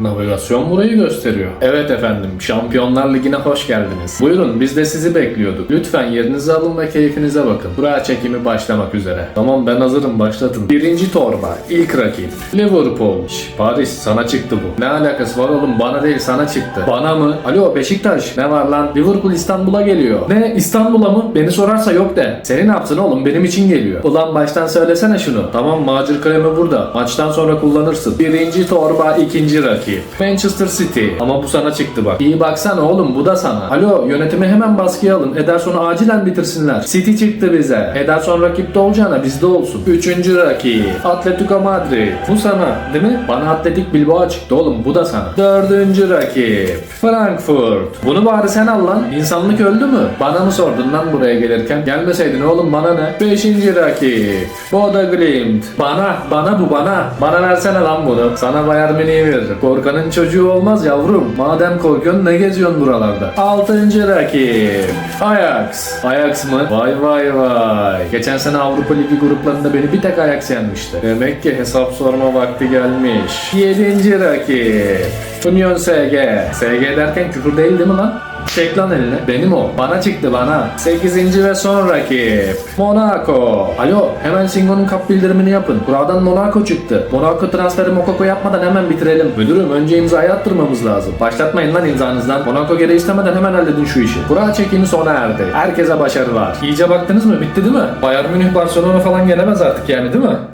Navigasyon burayı gösteriyor. Evet efendim, Şampiyonlar Ligi'ne hoş geldiniz. Buyurun, biz de sizi bekliyorduk. Lütfen yerinize alın ve keyfinize bakın. Kura çekimi başlamak üzere. Tamam ben hazırım, başlatın. Birinci torba, ilk rakip. Liverpool. Şş, Paris, sana çıktı bu. Ne alakası var oğlum, bana değil sana çıktı. Bana mı? Alo Beşiktaş, ne var lan? Liverpool İstanbul'a geliyor. Ne, İstanbul'a mı? Beni sorarsa yok de. Seni ne yapsın oğlum, benim için geliyor. Ulan baştan söylesene şunu. Tamam macir kremi burada. Maçtan sonra kullanırsın. Birinci torba, ikinci rakip. Manchester City. Ama bu sana çıktı bak. İyi baksana oğlum bu da sana. Alo yönetimi hemen baskıya alın. Ederson'u acilen bitirsinler. City çıktı bize. Ederson rakipte olacağına bizde olsun. Üçüncü rakip. Atletico Madrid. Bu sana değil mi? Bana Atletik Bilbao çıktı oğlum bu da sana. Dördüncü rakip. Frankfurt. Bunu bari sen al lan. İnsanlık öldü mü? Bana mı sordun lan buraya gelirken? Gelmeseydin oğlum bana ne? Beşinci rakip. Boda Glimt. Bana, bana bu bana. Bana versene lan bunu. Sana Bayern Münih'i veririm. Korkanın çocuğu olmaz yavrum. Madem korkuyorsun ne geziyorsun buralarda? Altıncı rakip. Ajax. Ajax mı? Vay vay vay. Geçen sene Avrupa Ligi gruplarında beni bir tek Ajax yenmişti. Demek ki hesap sorma vakti gelmiş. Yedinci rakip. Union SG. SG derken küfür değil değil mi lan? Çek lan elini. Benim o. Bana çıktı bana. 8. ve son rakip. Monaco. Alo hemen Singo'nun kap bildirimini yapın. Kura'dan Monaco çıktı. Monaco transferi Mokoko yapmadan hemen bitirelim. Müdürüm önce imzayı attırmamız lazım. Başlatmayın lan imzanızdan. Monaco geri istemeden hemen halledin şu işi. Kura çekimi sona erdi. Herkese başarılar. İyice baktınız mı? Bitti değil mi? Bayern Münih Barcelona falan gelemez artık yani değil mi?